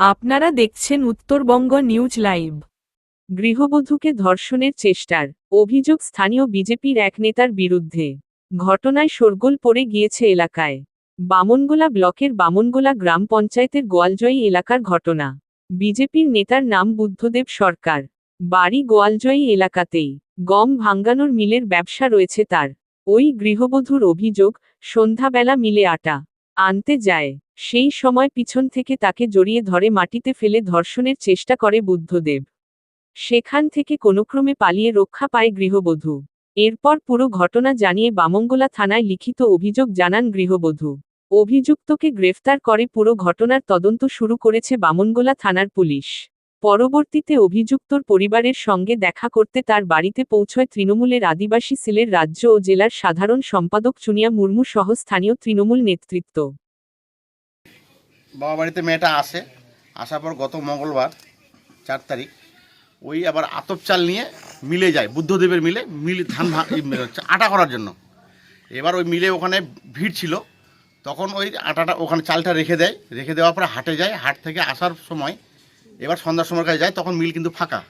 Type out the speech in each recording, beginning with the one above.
আপনারা দেখছেন Uttarbanga news live. গৃহবধূকে ধর্ষণের চেষ্টার অভিযোগ স্থানীয় বিজেপির এক নেতার বিরুদ্ধে। ঘটনায় শোরগোল পড়ে গিয়েছে এলাকায়। বামনগোলা ব্লকের বামনগোলা গ্রাম পঞ্চায়েতের গোয়ালজয়ী এলাকার ঘটনা। বিজেপির নেতার নাম বুদ্ধদেব সরকার। বাড়ি গোয়ালজয়ী এলাকাতেই গম ভাঙ্গানোর মিলের ব্যবসা রয়েছে তার। ওই গৃহবধূর অভিযোগ সন্ধ্যাবেলা মিলে আটা। আনতে যায়। সেই সময় পিছন থেকে তাকে জড়িয়ে ধরে মাটিতে ফেলে ধর্ষণের চেষ্টা করে বুদ্ধদেব। সেখান থেকে কোনোক্রমে পালিয়ে রক্ষা পায় গৃহবধূ। এরপর পুরো ঘটনা জানিয়ে বামঙ্গলা থানায় লিখিত অভিযোগ জানান গৃহবধূ। অভিযুক্তকে গ্রেফতার করে পুরো ঘটনার তদন্ত শুরু করেছে বামনগোলা থানার পুলিশ। পরবর্তীতে অভিযুক্তর পরিবারের সঙ্গে দেখা করতে তার বাড়িতে পৌঁছয় তৃণমূলের আদিবাসী সিলের রাজ্য ও জেলার সাধারণ সম্পাদক চুনিয়া মুর্মু সহ স্থানীয় তৃণমূল নেতৃত্ব। বাবা বাড়িতে মেয়েটা আসে, আসার পর গত মঙ্গলবার, চার তারিখ, ওই আবার আতপ চাল নিয়ে মিলে যায়, বুদ্ধদেবের মিলে, মিল ধান আটা করার জন্য। এবার ওই মিলে ওখানে ভিড় ছিল, তখন ওই আটাটা ওখানে চালটা রেখে দেয়, রেখে দেওয়ার পরে হাটে যায়, হাট থেকে আসার সময় এবার সন্ধ্যার সময় কাছে যায়, তখন মিল কিন্তু ফাঁকা।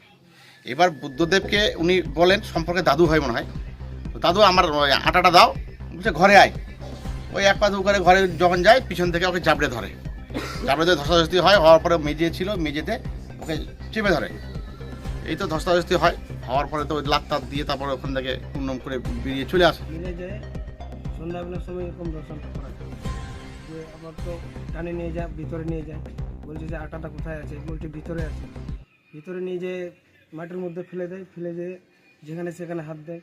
এবার বুদ্ধদেবকে উনি বলেন, সম্পর্কে দাদু হয় মনে হয়। দাদু, আমার আটাটা দাও। বলছে, ঘরে আয়। ওই এক পা দু করে ঘরে যখন যায়, পিছন থেকে ওকে জাবড়ে ধরে। তারপরে যে ধস্তাধস্তি হয়, হওয়ার পরে মেজে ছিল মেজেতে ওকে চেপে ধরে। এই তো ধস্তাধস্তি হয়, হওয়ার পরে তো ওই লাত দিয়ে তারপরে ওখান থেকে উন্নম করে বেরিয়ে চলে আসে। সন্ধ্যাবেলার সময় এরকম দর্শন করা আবার তো টানে নিয়ে যায়, ভিতরে নিয়ে যায়। বলছে যে আটাটা কোথায় আছে? বলছে ভিতরে আছে। ভিতরে নিয়ে যেয়ে মাটির মধ্যে ফেলে দেয় ফেলে যেয়ে যেখানে সেখানে হাত দেয়।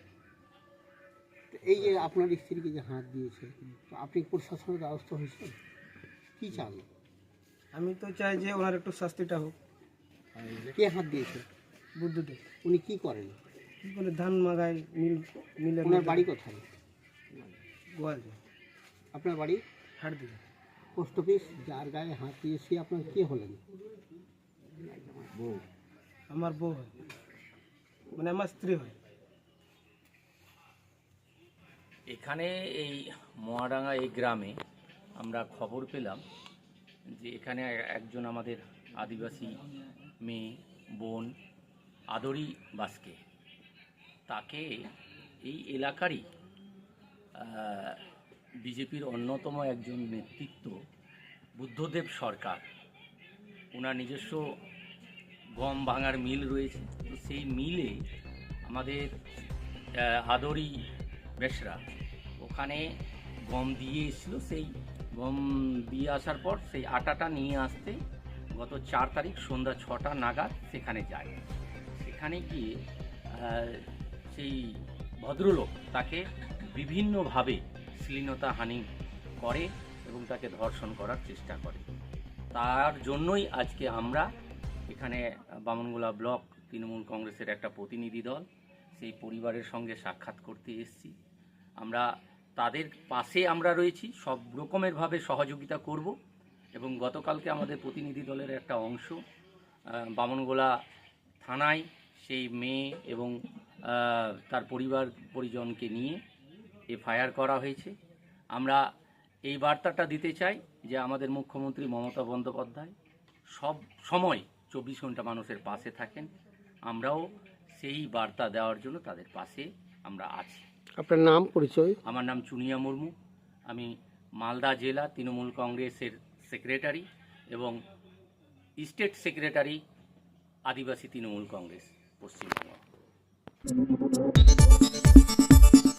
এই যে আপনার স্ত্রীকে যে হাত দিয়েছে তো আপনি প্রশাসনের দ্বারস্থ হয়েছেন? কি চান? আমি তো চাই যে ওনার একটু শাস্তিটা হোক। কে হাত দিয়েছে? বুদ্ধদেব। উনি কি করেন? কী করে ধান মাগায় মিল মিলে ওনার বাড়ি কোথায়? গোয়াল আপনার বাড়ি? হাট দিকে পোস্ট অফিস যার গায়ে হাত দিয়েছে আপনার কে হলেন? বউ। আমার বউ হয়। মানে আমার স্ত্রী হয়। এখানে এই মোয়াডাঙ্গা এই গ্রামে আমরা খবর পেলাম যে এখানে একজন আমাদের আদিবাসী মেয়ে বোন আদরি বাসকে। তাকে এই এলাকারই বিজেপির অন্যতম একজন নেতৃত্ব বুদ্ধদেব সরকার। ওনার নিজস্ব গম ভাঙার মিল রয়েছে। তো সেই মিলে আমাদের আদরি বেশরা ওখানে গম দিয়ে এসেছিল। সেই গম দিয়ে আসার পর সেই আটাটা নিয়ে আসতে গত চার তারিখ সন্ধ্যা ছটা নাগাদ সেখানে যায়। সেখানে গিয়ে সেই ভদ্রলোক তাকে বিভিন্নভাবে শ্লীলতা হানি করে এবং তাকে ধর্ষণ করার চেষ্টা করে। তার জন্যই আজকে আমরা এখানে বামনগোলা ব্লক তৃণমূল কংগ্রেসের একটা প্রতিনিধি দল, সেই পরিবারের সঙ্গে সাক্ষাৎ করতে এসেছি। আমরা তাদের পাশে আমরা রয়েছি, সব রকমেরভাবে সহযোগিতা করব এবং গতকালকে আমাদের প্রতিনিধি দলের একটা অংশ বামনগোলা থানায় সেই মেয়ে এবং তার পরিবার পরিজনকে নিয়ে এফআইআর করা হয়েছে। আমরা এই বার্তাটা দিতে চাই যে আমাদের মুখ্যমন্ত্রী মমতা বন্দ্যোপাধ্যায় সব সময় চব্বিশ ঘণ্টা মানুষের পাশে থাকেন। আমরাও সেই বার্তা দেওয়ার জন্য তাদের পাশে আমরা আছি। আপনার নাম পরিচয়? আমার নাম চুনিয়া মুর্মু। আমি মালদা জেলা তৃণমূল কংগ্রেসের সেক্রেটারি এবং স্টেট সেক্রেটারি আদিবাসী তৃণমূল কংগ্রেস পশ্চিমবঙ্গ।